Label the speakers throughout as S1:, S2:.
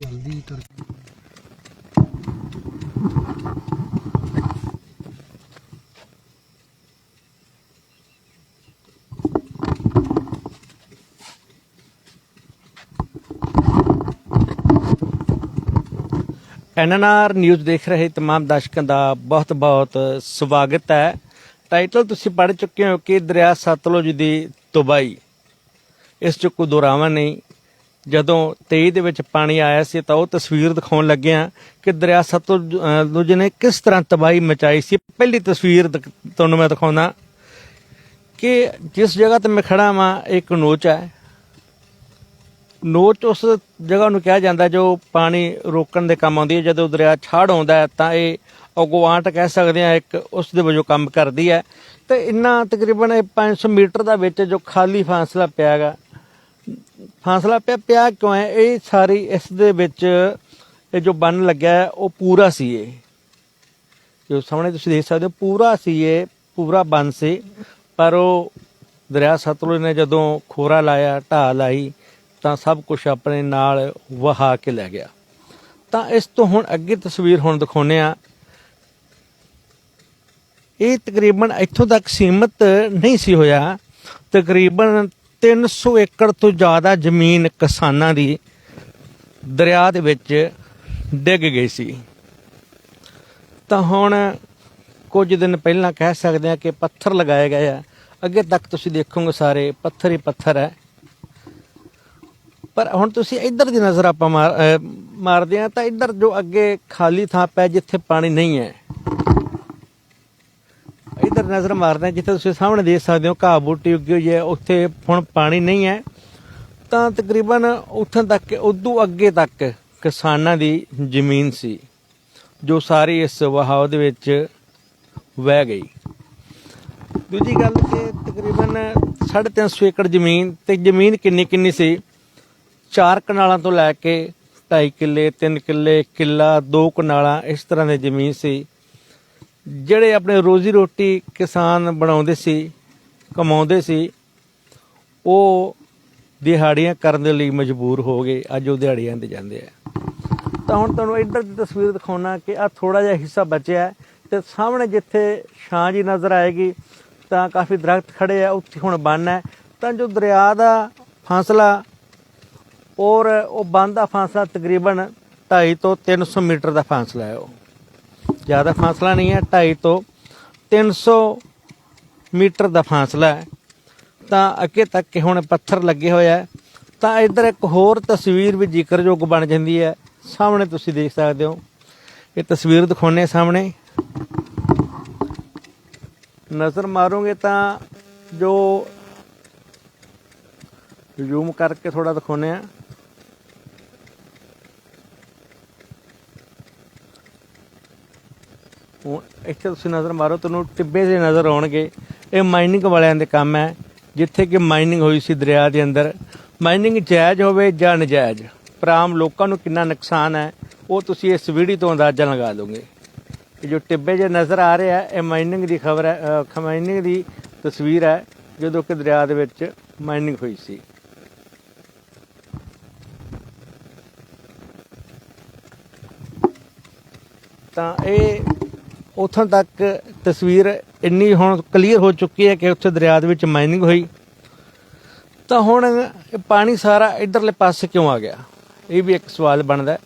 S1: ਜਲਦੀ ਕਰ
S2: NNR news ਦੇਖ ਰਹੇ तमाम ਦਰਸ਼ਕਾਂ ਦਾ ਬਹੁਤ-ਬਹੁਤ ਸਵਾਗਤ ਹੈ ਟਾਈਟਲ ਤੁਸੀਂ ਪੜ੍ਹ ਚੁੱਕੇ ਹੋ ਕਿ ਦਰਿਆ ਸਤਲੁਜ ਦੀ ਤਬਾਈ ਇਸ 'ਚ ਕੋਈ ਦੁਰਾਵਾ ਨਹੀਂ ਜਦੋਂ 23 ਦੇ ਵਿੱਚ ਪਾਣੀ ਆਇਆ ਸੀ ਤਾਂ ਉਹ ਤਸਵੀਰ ਦਿਖਾਉਣ ਲੱਗਿਆ ਕਿ ਦਰਿਆ ਸਤਲੁਜ ਨੇ ਕਿਸ ਤਰ੍ਹਾਂ ਤਬਾਹੀ ਮਚਾਈ ਸੀ। ਪਹਿਲੀ ਤਸਵੀਰ ਦਿਖ- ਤੁਹਾਨੂੰ ਮੈਂ ਦਿਖਾਉਣਾ ਕਿ ਜਿਸ ਜਗ੍ਹਾ ਤੇ ਮੈਂ ਖੜਾ ਵਾਂ, ਇੱਕ ਨੋਚ ਹੈ। ਨੋਚ ਉਸ ਜਗ੍ਹਾ ਨੂੰ ਕਿਹਾ ਜਾਂਦਾ ਜੋ ਪਾਣੀ ਰੋਕਣ ਦੇ ਕੰਮ ਆਉਂਦੀ ਹੈ। ਜਦੋਂ ਦਰਿਆ ਛਾੜ ਆਉਂਦਾ ਤਾਂ ਇਹ ਅਗਵਾਂਟ ਕਹਿ ਸਕਦੇ ਆ ਇੱਕ ਉਸ ਦੇ ਵਜੋਂ ਕੰਮ ਕਰਦੀ ਹੈ। ਤੇ ਇੰਨਾ ਤਕਰੀਬਨ ਇਹ 500 ਮੀਟਰ ਦਾ ਵਿੱਚ ਜੋ ਖਾਲੀ ਫਾਸਲਾ ਪਿਆ ਹੈਗਾ ਫਾਸਲਾ ਪਿਆ ਪਿਆ ਕਿਉਂ ਹੈ? ਇਹ ਸਾਰੀ ਇਸ ਦੇ ਵਿੱਚ ਇਹ ਜੋ ਬੰਨ ਲੱਗਿਆ ਹੈ, ਉਹ ਪੂਰਾ ਸੀ ਇਹ। ਜੋ ਸਾਹਮਣੇ ਤੁਸੀਂ ਦੇਖ ਸਕਦੇ ਹੋ, ਪੂਰਾ ਸੀ ਇਹ, ਪੂਰਾ ਬੰਨ ਸੀ। ਪਰ ਉਹ ਦਰਿਆ ਸਤਲੁਜ ਨੇ ਜਦੋਂ ਖੋਰਾ ਲਾਇਆ, ਢਾਹ ਲਾਈ, ਤਾਂ ਸਭ ਕੁਝ ਆਪਣੇ ਨਾਲ ਵਹਾ ਕੇ ਲੈ ਗਿਆ। ਤਾਂ ਇਸ ਤੋਂ ਹੁਣ ਅੱਗੇ ਤਸਵੀਰ ਹੁਣ ਦਿਖਾਉਨੇ ਆ ਇਹ ਤਕਰੀਬਨ ਇੱਥੋਂ ਤੱਕ ਸੀਮਤ ਨਹੀਂ ਸੀ ਹੋਇਆ। ਤਕਰੀਬਨ 300 ਏਕੜ ਤੋਂ ਜ਼ਿਆਦਾ ਜ਼ਮੀਨ ਕਿਸਾਨਾਂ ਦੀ ਦਰਿਆ ਦੇ ਵਿੱਚ ਡਿੱਗ ਗਈ ਸੀ। ਤਾਂ ਹੁਣ ਕੁਝ ਦਿਨ ਪਹਿਲਾਂ ਕਹਿ ਸਕਦੇ ਆ ਕਿ ਪੱਥਰ ਲਗਾਏ ਗਏ ਆ। ਅੱਗੇ ਤੱਕ ਤੁਸੀਂ ਦੇਖੋਗੇ ਸਾਰੇ, ਪੱਥਰ ਹੀ ਪੱਥਰ ਹੈ। ਪਰ ਹੁਣ ਤੁਸੀਂ ਇੱਧਰ ਦੀ ਨਜ਼ਰ ਆਪਾਂ ਮਾਰ ਮਾਰਦੇ ਆ ਤਾਂ ਇੱਧਰ ਜੋ ਅੱਗੇ ਖਾਲੀ ਥਾਂ ਪੈ ਜਿੱਥੇ ਪਾਣੀ ਨਹੀਂ ਹੈ ਇੱਧਰ ਨਜ਼ਰ ਮਾਰਦੇ ਆ, ਜਿੱਥੇ ਤੁਸੀਂ ਸਾਹਮਣੇ ਦੇਖ ਸਕਦੇ ਹੋ, ਘਾਹ ਬੂਟੀ ਉੱਗੀ ਹੋਈ ਹੈ, ਉੱਥੇ ਹੁਣ ਪਾਣੀ ਨਹੀਂ ਹੈ। ਤਾਂ ਤਕਰੀਬਨ ਉੱਥੋਂ ਤੱਕ, ਉਦੋਂ ਅੱਗੇ ਤੱਕ ਕਿਸਾਨਾਂ ਦੀ ਜ਼ਮੀਨ ਸੀ, ਜੋ ਸਾਰੀ ਇਸ ਵਹਾਅ ਦੇ ਵਿੱਚ ਵਹਿ ਗਈ। ਦੂਜੀ ਗੱਲ ਕਿ ਤਕਰੀਬਨ 350 ਏਕੜ ਜ਼ਮੀਨ, ਤੇ ਜ਼ਮੀਨ ਕਿੰਨੀ ਕਿੰਨੀ ਸੀ? ਚਾਰ ਕਨਾਲਾਂ ਤੋਂ ਲੈ ਕੇ 2.5 ਕਿੱਲੇ 3 ਕਿੱਲੇ, ਕਿੱਲਾ, ਦੋ ਕਨਾਲਾਂ, ਇਸ ਤਰ੍ਹਾਂ ਦੀ ਜ਼ਮੀਨ ਸੀ। ਜਿਹੜੇ ਆਪਣੇ ਰੋਜ਼ੀ ਰੋਟੀ ਕਿਸਾਨ ਬਣਾਉਂਦੇ ਸੀ, ਕਮਾਉਂਦੇ ਸੀ, ਉਹ ਦਿਹਾੜੀਆਂ ਕਰਨ ਦੇ ਲਈ ਮਜਬੂਰ ਹੋ ਗਏ, ਅੱਜ ਉਹ ਦਿਹਾੜੀਆਂ ਤੇ ਜਾਂਦੇ ਆ। ਤਾਂ ਹੁਣ ਤੁਹਾਨੂੰ ਇੱਧਰ ਦੀ ਤਸਵੀਰ ਦਿਖਾਉਣਾ ਕਿ ਆ ਥੋੜਾ ਜਿਹਾ ਹਿੱਸਾ ਬਚਿਆ ਹੈ ਤੇ ਸਾਹਮਣੇ ਜਿੱਥੇ ਛਾਂ ਜੀ ਨਜ਼ਰ ਆਏਗੀ, ਤਾਂ ਕਾਫੀ ਦਰਖਤ ਖੜੇ ਆ, ਉੱਥੇ ਹੁਣ ਬੰਨ ਹੈ। ਤਾਂ ਜੋ ਦਰਿਆ ਦਾ ਫਾਸਲਾ ਔਰ ਉਹ ਬੰਨ ਦਾ ਫਾਸਲਾ ਤਕਰੀਬਨ 2.5 ਤੋਂ 300 ਮੀਟਰ ਦਾ ਫਾਸਲਾ ਹੈ ਉਹ। ਜ਼ਿਆਦਾ ਫਾਸਲਾ ਨਹੀਂ ਹੈ 2.5 ਤੋਂ 300 ਮੀਟਰ ਦਾ ਫਾਸਲਾ ਹੈ। ਤਾਂ ਅੱਗੇ ਤੱਕ ਕਿ ਹੁਣ ਪੱਥਰ ਲੱਗੇ ਹੋਇਆ ਆ। ਤਾਂ ਇੱਧਰ ਇੱਕ ਹੋਰ ਤਸਵੀਰ ਵੀ ਜ਼ਿਕਰਯੋਗ ਬਣ ਜਾਂਦੀ ਹੈ। ਸਾਹਮਣੇ ਤੁਸੀਂ ਦੇਖ ਸਕਦੇ ਹੋ। ਇਹ ਤਸਵੀਰ ਦਿਖਾਉਣੇ ਸਾਹਮਣੇ। ਨਜ਼ਰ ਮਾਰੋਗੇ ਤਾਂ ਜੋ ਜ਼ੂਮ ਕਰਕੇ ਥੋੜਾ ਦਿਖਾਉਣੇ ਆ ਹੁਣ ਇੱਥੇ ਤੁਸੀਂ ਨਜ਼ਰ ਮਾਰੋ, ਤੁਹਾਨੂੰ ਟਿੱਬੇ ਦੇ ਨਜ਼ਰ ਆਉਣਗੇ। ਇਹ ਮਾਈਨਿੰਗ ਵਾਲਿਆਂ ਦੇ ਕੰਮ ਹੈ, ਜਿੱਥੇ ਕਿ ਮਾਈਨਿੰਗ ਹੋਈ ਸੀ ਦਰਿਆ ਦੇ ਅੰਦਰ। ਮਾਈਨਿੰਗ ਜਾਇਜ਼ ਹੋਵੇ ਜਾਂ ਨਜਾਇਜ਼ ਪਰ ਆਮ ਲੋਕਾਂ ਨੂੰ ਕਿੰਨਾ ਨੁਕਸਾਨ ਹੈ, ਉਹ ਤੁਸੀਂ ਇਸ ਵੀਡੀਓ ਤੋਂ ਅੰਦਾਜ਼ਾ ਲਗਾ ਲਓਗੇ ਇਹ ਜੋ ਟਿੱਬੇ ਜੇ ਨਜ਼ਰ ਆ ਰਿਹਾ ਇਹ ਮਾਈਨਿੰਗ ਦੀ ਖਬਰ ਹੈ ਮਾਈਨਿੰਗ ਦੀ ਤਸਵੀਰ ਹੈ, ਜਦੋਂ ਕਿ ਦਰਿਆ ਦੇ ਵਿੱਚ ਮਾਈਨਿੰਗ ਹੋਈ ਸੀ। ਤਾਂ ਇਹ ਉੱਥੋਂ ਤੱਕ ਤਸਵੀਰ ਇੰਨੀ ਹੁਣ ਕਲੀਅਰ ਹੋ ਚੁੱਕੀ ਹੈ ਕਿ ਉੱਥੇ ਦਰਿਆ ਦੇ ਵਿੱਚ ਮਾਈਨਿੰਗ ਹੋਈ। ਤਾਂ ਹੁਣ ਇਹ ਪਾਣੀ ਸਾਰਾ ਇਧਰਲੇ ਪਾਸੇ ਕਿਉਂ ਆ ਗਿਆ? ਇਹ ਵੀ ਇੱਕ ਸਵਾਲ ਬਣਦਾ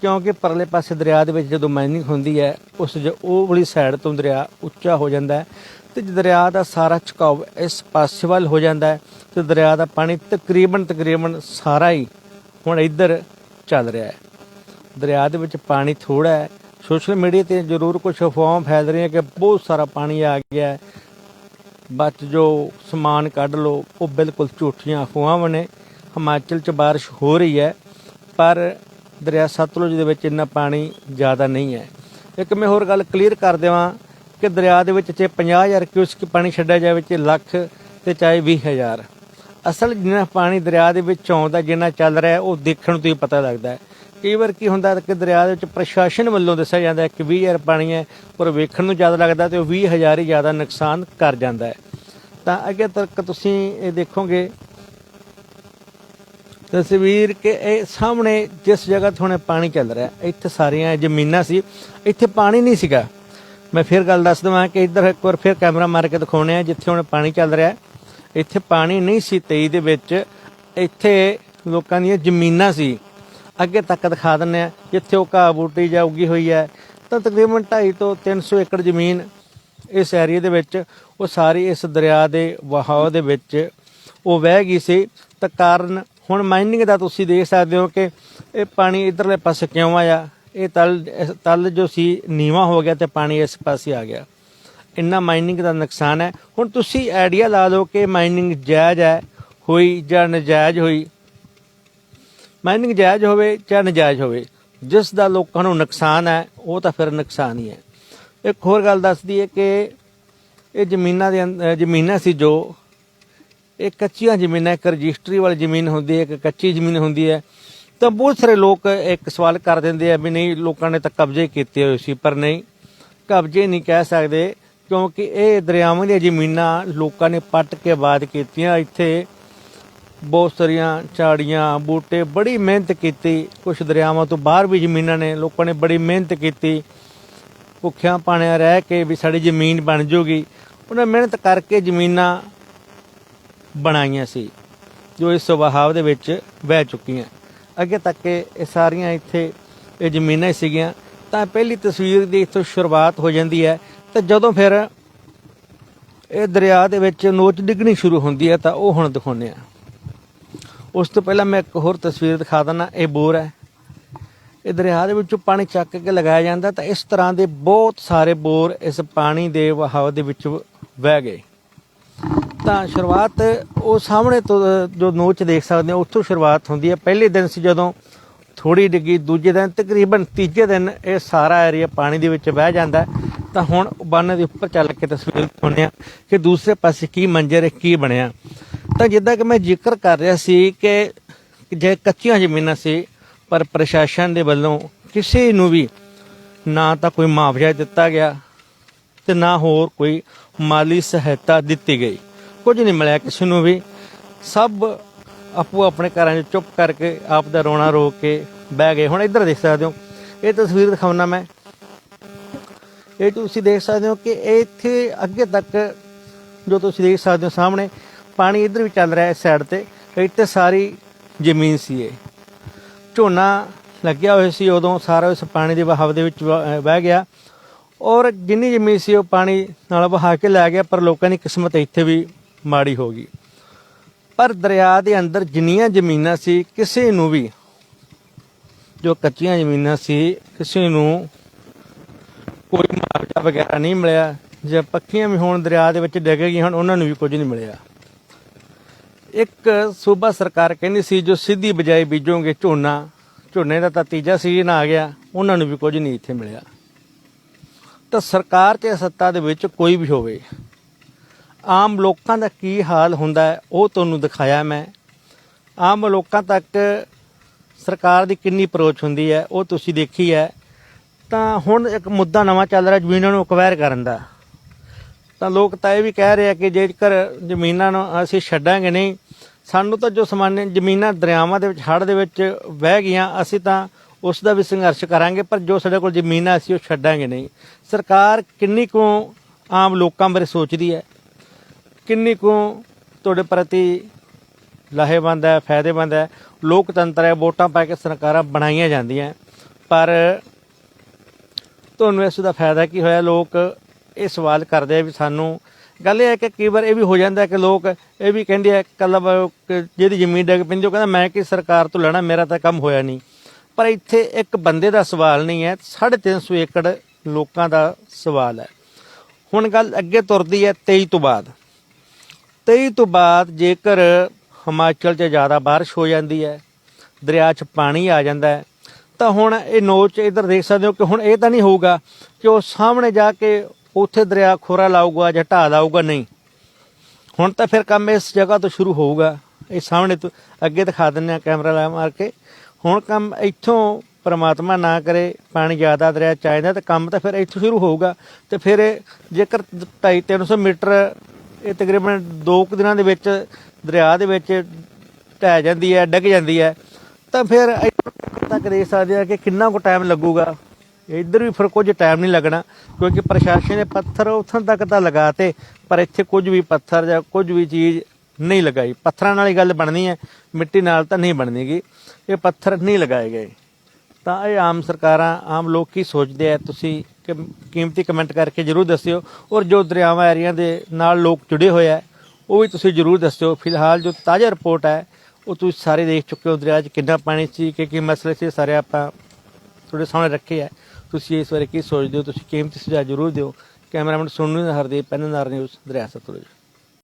S2: ਕਿਉਂਕਿ ਪਰਲੇ ਪਾਸੇ ਦਰਿਆ ਦੇ ਵਿੱਚ ਜਦੋਂ ਮਾਈਨਿੰਗ ਹੁੰਦੀ ਹੈ, ਉਸ ਜ- ਉਹ ਵਾਲੀ ਸਾਈਡ ਤੋਂ ਦਰਿਆ ਉੱਚਾ ਹੋ ਜਾਂਦਾ ਹੈ ਤੇ ਦਰਿਆ ਦਾ ਸਾਰਾ ਝੁਕਾਅ ਇਸ ਪਾਸੇ ਵੱਲ ਹੋ ਜਾਂਦਾ ਹੈ, ਤੇ ਦਰਿਆ ਦਾ ਪਾਣੀ ਤਕਰੀਬਨ ਤਕਰੀਬਨ ਸਾਰਾ ਹੀ ਹੁਣ ਇੱਧਰ ਚੱਲ ਰਿਹਾ ਹੈ। ਦਰਿਆ ਦੇ ਵਿੱਚ ਪਾਣੀ ਥੋੜਾ ਹੈ ਸੋਸ਼ਲ ਮੀਡੀਆ ਤੇ ਜ਼ਰੂਰ ਕੁਝ ਅਫਵਾਹਾਂ ਫੈਲ ਰਹੀਆਂ ਕਿ ਬਹੁਤ ਸਾਰਾ ਪਾਣੀ ਆ ਗਿਆ ਹੈ। ਬਚ ਜੋ ਸਮਾਨ ਕੱਢ ਲੋ ਉਹ ਬਿਲਕੁਲ ਝੂਠੀਆਂ ਅਫਵਾਹਾਂ ਨੇ ਹਿਮਾਚਲ 'ਚ ਬਾਰਿਸ਼ ਹੋ ਰਹੀ ਹੈ, ਪਰ ਦਰਿਆ ਸਤਲੁਜ ਦੇ ਵਿੱਚ ਇੰਨਾ ਪਾਣੀ ਜ਼ਿਆਦਾ ਨਹੀਂ ਹੈ। ਇੱਕ ਮੈਂ ਹੋਰ ਗੱਲ ਕਲੀਅਰ ਕਰ ਦੇਵਾਂ ਕਿ ਦਰਿਆ ਦੇ ਵਿੱਚ ਚਾਹੇ 50000 ਕਿਊਸਕ ਪਾਣੀ ਛੱਡਿਆ ਜਾਵੇ, ਚਾਹੇ ਲੱਖ ਤੇ ਚਾਹੇ 20000 ਅਸਲ ਜਿੰਨਾ ਪਾਣੀ ਦਰਿਆ ਦੇ ਵਿੱਚ ਆਉਂਦਾ, ਜਿੰਨਾ ਚੱਲ ਰਿਹਾ, ਉਹ ਦੇਖਣ ਤੋਂ ਹੀ ਪਤਾ ਲੱਗਦਾ ਹੈ। ਕਈ ਵਾਰ ਕੀ ਹੁੰਦਾ ਕਿ ਦਰਿਆ ਦੇ ਵਿੱਚ ਪ੍ਰਸ਼ਾਸਨ ਵੱਲੋਂ ਦੱਸਿਆ ਜਾਂਦਾ ਹੈ ਕਿ 20000 ਪਾਣੀ ਹੈ, ਪਰ ਵੇਖਣ ਨੂੰ ਜ਼ਿਆਦਾ ਲੱਗਦਾ ਤੇ ਉਹ 20000 ਹੀ ਜ਼ਿਆਦਾ ਨੁਕਸਾਨ ਕਰ ਜਾਂਦਾ ਹੈ। ਤਾਂ ਅੱਗੇ ਤੱਕ ਤੁਸੀਂ ਇਹ ਦੇਖੋਗੇ। ਤਸਵੀਰ ਕਿ ਇਹ ਸਾਹਮਣੇ ਜਿਸ ਜਗ੍ਹਾ ਤੋਂ ਹੁਣੇ ਪਾਣੀ ਚੱਲ ਰਿਹਾ, ਇੱਥੇ ਸਾਰੀਆਂ ਜ਼ਮੀਨਾਂ ਸੀ, ਇੱਥੇ ਪਾਣੀ ਨਹੀਂ ਸੀਗਾ। ਮੈਂ ਫਿਰ ਗੱਲ ਦੱਸ ਦਵਾਂ ਕਿ ਇੱਧਰ ਇੱਕ ਵਾਰ ਫਿਰ ਕੈਮਰਾ ਮਾਰ ਕੇ ਦਿਖਾਉਣੇ ਆ ਜਿੱਥੇ ਹੁਣ ਪਾਣੀ ਚੱਲ ਰਿਹਾ ਇੱਥੇ ਪਾਣੀ ਨਹੀਂ ਸੀ 23 ਦੇ ਵਿੱਚ ਇੱਥੇ ਲੋਕਾਂ ਦੀਆਂ ਜ਼ਮੀਨਾਂ ਸੀ। ਅੱਗੇ ਤੱਕ ਦਿਖਾ ਦਿੰਨੇ ਆ ਜਿੱਥੇ ਉਹ ਘਾਹ ਬੂਟੀ ਜਾਂ ਉੱਗੀ ਹੋਈ ਹੈ। ਤਾਂ ਤਕਰੀਬਨ 2.5 ਤੋਂ 300 ਏਕੜ ਜ਼ਮੀਨ ਇਸ ਏਰੀਏ ਦੇ ਵਿੱਚ, ਉਹ ਸਾਰੀ ਇਸ ਦਰਿਆ ਦੇ ਵਹਾਅ ਦੇ ਵਿੱਚ ਉਹ ਵਹਿ ਗਈ ਸੀ। ਤਾਂ ਕਾਰਨ ਹੁਣ ਮਾਈਨਿੰਗ ਦਾ ਤੁਸੀਂ ਦੇਖ ਸਕਦੇ ਹੋ ਕਿ ਇਹ ਪਾਣੀ ਇਧਰਲੇ ਪਾਸੇ ਕਿਉਂ ਆਇਆ? ਇਹ ਤਲ ਤਲ ਜੋ ਸੀ ਨੀਵਾ ਹੋ ਗਿਆ ਤੇ ਪਾਣੀ ਇਸ ਪਾਸੇ ਆ ਗਿਆ। ਇੰਨਾ ਮਾਈਨਿੰਗ ਦਾ ਨੁਕਸਾਨ ਹੈ। ਹੁਣ ਤੁਸੀਂ ਆਈਡੀਆ ਲਾ ਲਓ ਕਿ ਮਾਈਨਿੰਗ ਜਾਇਜ਼ ਹੈ ਹੋਈ ਜਾਂ ਨਜਾਇਜ਼ ਹੋਈ। ਮਾਈਨਿੰਗ ਜਾਇਜ਼ ਹੋਵੇ ਜਾਂ ਨਜਾਇਜ਼ ਹੋਵੇ, ਜਿਸ ਦਾ ਲੋਕਾਂ ਨੂੰ ਨੁਕਸਾਨ ਹੈ, ਉਹ ਤਾਂ ਫਿਰ ਨੁਕਸਾਨ ਹੀ ਹੈ। ਇੱਕ ਹੋਰ ਗੱਲ ਦੱਸਦੀ ਹੈ ਕਿ ਇਹ ਜ਼ਮੀਨਾਂ ਦੇ ਅੰਦ- ਜ਼ਮੀਨਾਂ ਸੀ ਜੋ, ਇਹ ਕੱਚੀਆਂ ਜ਼ਮੀਨਾਂ, ਇੱਕ ਰਜਿਸਟਰੀ ਵਾਲੀ ਜ਼ਮੀਨ ਹੁੰਦੀ ਹੈ, ਇੱਕ ਕੱਚੀ ਜ਼ਮੀਨ ਹੁੰਦੀ ਹੈ, ਤਾਂ ਬਹੁਤ ਸਾਰੇ ਲੋਕ ਇੱਕ ਸਵਾਲ ਕਰ ਦਿੰਦੇ ਆ ਵੀ ਨਹੀਂ, ਲੋਕਾਂ ਨੇ ਤਾਂ ਕਬਜ਼ੇ ਕੀਤੇ ਹੋਏ ਸੀ, ਪਰ ਨਹੀਂ, ਕਬਜ਼ੇ ਨਹੀਂ ਕਹਿ ਸਕਦੇ, ਕਿਉਂਕਿ ਇਹ ਦਰਿਆਵਾਂ ਦੀਆਂ ਜ਼ਮੀਨਾਂ ਲੋਕਾਂ ਨੇ ਪੱਟ ਕੇ ਬਾਦ ਕੀਤੀਆਂ, ਇੱਥੇ ਬਹੁਤ ਸਾਰੀਆਂ ਝਾੜੀਆਂ, ਬੂਟੇ, ਬੜੀ ਮਿਹਨਤ ਕੀਤੀ। ਕੁਝ ਦਰਿਆਵਾਂ ਤੋਂ ਬਾਹਰ ਵੀ ਜ਼ਮੀਨਾਂ ਨੇ, ਲੋਕਾਂ ਨੇ ਬੜੀ ਮਿਹਨਤ ਕੀਤੀ। ਭੁੱਖਿਆਂ ਪਾਣਿਆਂ ਰਹਿ ਕੇ ਵੀ ਸਾਡੀ ਜ਼ਮੀਨ ਬਣ ਜੂਗੀ। ਉਹਨਾਂ ਮਿਹਨਤ ਕਰਕੇ ਜ਼ਮੀਨਾਂ ਬਣਾਈਆਂ ਸੀ, ਜੋ ਇਸ ਵਹਾਵ ਦੇ ਵਿੱਚ ਵਹਿ ਚੁੱਕੀਆਂ। ਅੱਗੇ ਤੱਕ ਇਹ ਇਹ ਸਾਰੀਆਂ ਇੱਥੇ, ਇਹ ਜ਼ਮੀਨਾਂ ਸੀਗੀਆਂ। ਤਾਂ ਪਹਿਲੀ ਤਸਵੀਰ ਦੀ ਇੱਥੋਂ ਸ਼ੁਰੂਆਤ ਹੋ ਜਾਂਦੀ ਹੈ। ਤੇ ਜਦੋਂ ਫਿਰ ਇਹ ਦਰਿਆ ਦੇ ਵਿੱਚ ਨੋਚ ਡਿੱਗਣੀ ਸ਼ੁਰੂ ਹੁੰਦੀ ਹੈ, ਤਾਂ ਉਹ ਹੁਣ ਦਿਖਾਉਂਦੇ ਆ ਉਸ ਤੋਂ ਪਹਿਲਾਂ ਮੈਂ ਇੱਕ ਹੋਰ ਤਸਵੀਰ ਦਿਖਾ ਦਿੰਦਾ, ਇਹ ਬੋਰ ਹੈ। ਇਹ ਦਰਿਆ ਦੇ ਵਿੱਚੋਂ ਪਾਣੀ ਚੱਕ ਕੇ ਲਗਾਇਆ ਜਾਂਦਾ ਤਾਂ ਇਸ ਤਰ੍ਹਾਂ ਦੇ ਬਹੁਤ ਸਾਰੇ ਬੋਰ ਇਸ ਪਾਣੀ ਦੇ ਵਹਾਅ ਦੇ ਵਿੱਚ ਵਹਿ ਗਏ। ਤਾਂ ਸ਼ੁਰੂਆਤ ਉਹ ਸਾਹਮਣੇ ਤੋਂ, ਜੋ ਨੋਚ ਦੇਖ ਸਕਦੇ ਹੋ, ਉੱਥੋਂ ਸ਼ੁਰੂਆਤ ਹੁੰਦੀ ਹੈ। ਪਹਿਲੇ ਦਿਨ ਸੀ ਜਦੋਂ ਥੋੜੀ ਡਿੱਗੀ, ਦੂਜੇ ਦਿਨ ਤਕਰੀਬਨ ਤੀਜੇ ਦਿਨ ਇਹ ਸਾਰਾ ਏਰੀਆ ਪਾਣੀ ਦੇ ਵਿੱਚ ਵਹਿ ਜਾਂਦਾ। ਤਾਂ ਹੁਣ ਬੰਨ ਦੇ ਉੱਪਰ ਚੱਲ ਕੇ ਤਸਵੀਰ ਦਿਖਾਉਂਦੇ ਆ ਕਿ ਦੂਸਰੇ ਪਾਸੇ ਕੀ ਮੰਜ਼ਰ ਹੈ, ਕੀ ਬਣਿਆ। ਤਾਂ ਜਿੱਦਾਂ ਕਿ ਮੈਂ ਜ਼ਿਕਰ ਕਰ ਰਿਹਾ ਸੀ ਕਿ ਜੇ ਕੱਚੀਆਂ ਜ਼ਮੀਨਾਂ ਸੀ, ਪਰ ਪ੍ਰਸ਼ਾਸਨ ਦੇ ਵੱਲੋਂ ਕਿਸੇ ਨੂੰ ਵੀ ਨਾ ਤਾਂ ਕੋਈ ਮੁਆਵਜ਼ਾ ਦਿੱਤਾ ਗਿਆ ਤੇ ਨਾ ਹੋਰ ਕੋਈ ਮਾਲੀ ਸਹਾਇਤਾ ਦਿੱਤੀ ਗਈ। ਕੁਝ ਨਹੀਂ ਮਿਲਿਆ ਕਿਸੇ ਨੂੰ ਵੀ। ਸਭ ਆਪੋ ਆਪਣੇ ਘਰਾਂ 'ਚ ਚੁੱਪ ਕਰਕੇ ਆਪ ਦਾ ਰੋਣਾ ਰੋ ਕੇ ਬਹਿ ਗਏ। ਹੁਣ ਇੱਧਰ ਦੇਖ ਸਕਦੇ ਹੋ, ਇਹ ਤਸਵੀਰ ਦਿਖਾਉਣਾ ਮੈਂ। ਇਹ ਤੁਸੀਂ ਦੇਖ ਸਕਦੇ ਹੋ ਕਿ ਇੱਥੇ ਅੱਗੇ ਤੱਕ ਜੋ ਤੁਸੀਂ ਦੇਖ ਸਕਦੇ ਹੋ ਸਾਹਮਣੇ ਪਾਣੀ ਇੱਧਰ ਵੀ ਚੱਲ ਰਿਹਾ ਹੈ ਸਾਈਡ ਤੇ ਇੱਥੇ ਸਾਰੀ ਜ਼ਮੀਨ ਸੀ ਇਹ। ਝੋਨਾ ਲੱਗਿਆ ਹੋਇਆ ਸੀ ਉਦੋਂ, ਸਾਰਾ ਇਸ ਪਾਣੀ ਦੇ ਵਹਾਅ ਦੇ ਵਿੱਚ ਵਹਿ ਗਿਆ। ਔਰ ਜਿੰਨੀ ਜ਼ਮੀਨ ਸੀ ਉਹ ਪਾਣੀ ਨਾਲ ਵਹਾ ਕੇ ਲੈ ਗਿਆ, ਪਰ ਲੋਕਾਂ ਦੀ ਕਿਸਮਤ ਇੱਥੇ ਵੀ ਮਾੜੀ ਹੋ ਗਈ। ਪਰ ਦਰਿਆ ਦੇ ਅੰਦਰ ਜਿੰਨੀਆਂ ਜ਼ਮੀਨਾਂ ਸੀ, ਕਿਸੇ ਨੂੰ ਵੀ, ਜੋ ਕੱਚੀਆਂ ਜ਼ਮੀਨਾਂ ਸੀ, ਕਿਸੇ ਨੂੰ ਕੋਈ ਮੁਆਵਜ਼ਾ ਵਗੈਰਾ ਨਹੀਂ ਮਿਲਿਆ। ਜੇ ਪੱਕੀਆਂ ਵੀ ਹੋਣ ਦਰਿਆ ਦੇ ਵਿੱਚ ਡਿੱਗ ਗਈਆਂ ਹੁਣ, ਉਹਨਾਂ ਨੂੰ ਵੀ ਕੁਝ ਨਹੀਂ ਮਿਲਿਆ। ਇੱਕ ਸੂਬਾ ਸਰਕਾਰ ਕਹਿੰਦੀ ਸੀ, ਜੋ ਸਿੱਧੀ ਬਜਾਏ ਬੀਜੋਗੇ ਝੋਨਾ, ਝੋਨੇ ਦਾ ਤਾਂ ਤੀਜਾ ਸੀਜ਼ਨ ਆ ਗਿਆ, ਉਹਨਾਂ ਨੂੰ ਵੀ ਕੁਝ ਨਹੀਂ ਇੱਥੇ ਮਿਲਿਆ। ਤਾਂ ਸਰਕਾਰ ਤੇ ਸੱਤਾ ਦੇ ਵਿੱਚ ਕੋਈ ਵੀ ਹੋਵੇ, ਆਮ ਲੋਕਾਂ ਦਾ ਕੀ ਹਾਲ ਹੁੰਦਾ ਉਹ ਤੁਹਾਨੂੰ ਦਿਖਾਇਆ ਮੈਂ। ਆਮ ਲੋਕਾਂ ਤੱਕ ਸਰਕਾਰ ਦੀ ਕਿੰਨੀ ਅਪਰੋਚ ਹੁੰਦੀ ਹੈ, ਉਹ ਤੁਸੀਂ ਦੇਖੀ ਹੈ। ਤਾਂ ਹੁਣ ਇੱਕ ਮੁੱਦਾ ਨਵਾਂ ਚੱਲ ਰਿਹਾ, ਜ਼ਮੀਨਾਂ ਨੂੰ ਅਕਵਾਇਰ ਕਰਨ ਦਾ। ਤਾਂ ਲੋਕ ਤਾਂ ਇਹ ਵੀ ਕਹਿ ਰਹੇ ਆ ਕਿ ਜੇਕਰ ਜ਼ਮੀਨਾਂ ਨੂੰ ਅਸੀਂ ਛੱਡਾਂਗੇ ਨਹੀਂ, ਸਾਨੂੰ ਤਾਂ ਜੋ ਸਮਾਨ ਜ਼ਮੀਨਾਂ ਦਰਿਆਵਾਂ ਦੇ ਵਿੱਚ, ਹੜ੍ਹ ਦੇ ਵਿੱਚ ਵਹਿ ਗਈਆਂ, ਅਸੀਂ ਤਾਂ ਉਸ ਦਾ ਵੀ ਸੰਘਰਸ਼ ਕਰਾਂਗੇ, ਪਰ ਜੋ ਸਾਡੇ ਕੋਲ ਜ਼ਮੀਨਾਂ ਅਸੀਂ ਉਹ ਛੱਡਾਂਗੇ ਨਹੀਂ। ਸਰਕਾਰ ਕਿੰਨੀ ਕੁ ਆਮ ਲੋਕਾਂ ਬਾਰੇ ਸੋਚਦੀ ਹੈ? ਕਿੰਨੀ ਕੁ ਤੁਹਾਡੇ ਪ੍ਰਤੀ ਲਾਹੇਵੰਦ ਹੈ, ਫਾਇਦੇਮੰਦ ਹੈ? ਲੋਕਤੰਤਰ ਹੈ, ਵੋਟਾਂ ਪਾ ਕੇ ਸਰਕਾਰਾਂ ਬਣਾਈਆਂ ਜਾਂਦੀਆਂ, ਪਰ ਤੁਹਾਨੂੰ ਇਸ ਦਾ ਫਾਇਦਾ ਕੀ ਹੋਇਆ? ਲੋਕ ਇਹ ਸਵਾਲ ਕਰਦੇ ਆ ਵੀ ਸਾਨੂੰ, ਗੱਲ ਇਹ ਹੈ ਕਿ ਕਈ ਵਾਰ ਇਹ ਵੀ ਹੋ ਜਾਂਦਾ ਕਿ ਲੋਕ ਇਹ ਵੀ ਕਹਿੰਦੇ ਆ ਕੱਲ ਜਿਹਦੀ ਜ਼ਮੀਨ ਡਿੱਗ ਪੈਂਦੀ, ਉਹ ਕਹਿੰਦਾ ਮੈਂ ਕਿ ਸਰਕਾਰ ਤੋਂ ਲੈਣਾ, ਮੇਰਾ ਤਾਂ ਕੰਮ ਹੋਇਆ ਨਹੀਂ। ਪਰ ਇੱਥੇ ਇੱਕ ਬੰਦੇ ਦਾ ਸਵਾਲ ਨਹੀਂ ਹੈ 350 ਏਕੜ ਲੋਕਾਂ ਦਾ ਸਵਾਲ ਹੈ। ਹੁਣ ਗੱਲ ਅੱਗੇ ਤੁਰਦੀ ਹੈ 23 ਤੋਂ ਬਾਅਦ। 23 ਤੋਂ ਬਾਅਦ ਜੇਕਰ ਹਿਮਾਚਲ 'ਚ ਜ਼ਿਆਦਾ ਬਾਰਿਸ਼ ਹੋ ਜਾਂਦੀ ਹੈ, ਦਰਿਆ 'ਚ ਪਾਣੀ ਆ ਜਾਂਦਾ ਹੈ, ਤਾਂ ਹੁਣ ਇਹ ਨੋਚ ਇੱਧਰ ਦੇਖ ਸਕਦੇ ਹੋ ਕਿ ਹੁਣ ਇਹ ਤਾਂ ਨਹੀਂ ਹੋਊਗਾ ਕਿ ਉਹ ਸਾਹਮਣੇ ਜਾ ਕੇ ਉੱਥੇ ਦਰਿਆ ਖੋਰਾ ਲਾਊਗਾ ਜਾਂ ਢਾਹ ਲਾਊਗਾ ਨਹੀਂ। ਹੁਣ ਤਾਂ ਫਿਰ ਕੰਮ ਇਸ ਜਗ੍ਹਾ ਤੋਂ ਸ਼ੁਰੂ ਹੋਊਗਾ। ਇਹ ਸਾਹਮਣੇ ਤੋਂ ਅੱਗੇ ਦਿਖਾ ਦਿੰਦੇ ਆ ਕੈਮਰਾ ਲਾ ਮਾਰ ਕੇ। ਹੁਣ ਕੰਮ ਇੱਥੋਂ ਪਰਮਾਤਮਾ ਨਾ ਕਰੇ, ਪਾਣੀ ਜ਼ਿਆਦਾ ਦਰਿਆ ਚ ਆ ਜਾਂਦਾ ਤਾਂ ਕੰਮ ਤਾਂ ਫਿਰ ਇੱਥੋਂ ਸ਼ੁਰੂ ਹੋਊਗਾ। ਤੇ ਫਿਰ ਇਹ ਜੇਕਰ 250 300 ਮੀਟਰ ਇਹ ਤਕਰੀਬਨ 2 ਕੁ ਦਿਨਾਂ ਦੇ ਵਿੱਚ ਦਰਿਆ ਦੇ ਵਿੱਚ ਢਹਿ ਜਾਂਦੀ ਹੈ, ਡਿੱਗ ਜਾਂਦੀ ਹੈ, ਤਾਂ ਫਿਰ ਇੱਥੋਂ ਤੱਕ ਦੇਖ ਸਕਦੇ ਆ ਕਿ ਕਿੰਨਾ ਕੁ ਟਾਈਮ ਲੱਗੂਗਾ। ਇੱਧਰ ਵੀ ਫਿਰ ਕੁਝ ਟਾਈਮ ਨਹੀਂ ਲੱਗਣਾ, ਕਿਉਂਕਿ ਪ੍ਰਸ਼ਾਸਨ ਨੇ ਪੱਥਰ ਉੱਥੋਂ ਤੱਕ ਤਾਂ ਲਗਾਤੇ, ਪਰ ਇੱਥੇ ਕੁਝ ਵੀ ਪੱਥਰ ਜਾਂ ਕੁਝ ਵੀ ਚੀਜ਼ ਨਹੀਂ ਲਗਾਈ। ਪੱਥਰਾਂ ਨਾਲ ਹੀ ਗੱਲ ਬਣਨੀ ਹੈ, ਮਿੱਟੀ ਨਾਲ ਤਾਂ ਨਹੀਂ ਬਣਨੀਗੀ ਇਹ ਪੱਥਰ ਨਹੀਂ ਲਗਾਏ ਗਏ। ਤਾਂ ਇਹ ਆਮ ਸਰਕਾਰਾਂ, ਆਮ ਲੋਕ ਕੀ ਸੋਚਦੇ ਆ? ਤੁਸੀਂ ਕਿ- ਕੀਮਤੀ ਕਮੈਂਟ ਕਰਕੇ ਜਰੂਰ ਦੱਸਿਓ। ਔਰ ਜੋ ਦਰਿਆਵਾਂ ਏਰੀਆ ਦੇ ਨਾਲ ਲੋਕ ਜੁੜੇ ਹੋਏ ਆ, ਉਹ ਵੀ ਤੁਸੀਂ ਜਰੂਰ ਦੱਸਿਓ। ਫਿਲਹਾਲ ਜੋ ਤਾਜ਼ਾ ਰਿਪੋਰਟ ਹੈ, ਉਹ ਤੁਸੀਂ ਸਾਰੇ ਦੇਖ ਚੁੱਕੇ ਹੋ ਦਰਿਆ 'ਚ ਕਿੰਨਾ ਪਾਣੀ ਸੀ ਕਿ ਕੀ ਮਸਲੇ ਸੀ, ਸਾਰੇ ਆਪਾਂ ਤੁਹਾਡੇ ਸਾਹਮਣੇ ਰੱਖੇ ਆ। ਤੁਸੀਂ ਇਸ ਬਾਰੇ ਕੀ ਸੋਚਦੇ ਹੋ? ਤੁਸੀਂ ਕੀਮਤੀ ਸੁਝਾਅ ਜਰੂਰ ਦਿਓ। ਕੈਮਰਾਮੈਨ ਸੁਣਨ ਪੈਨ ਨਾਰ ਨਿਊਜ਼ ਦਰਿਆ ਸਤਲੁਜ।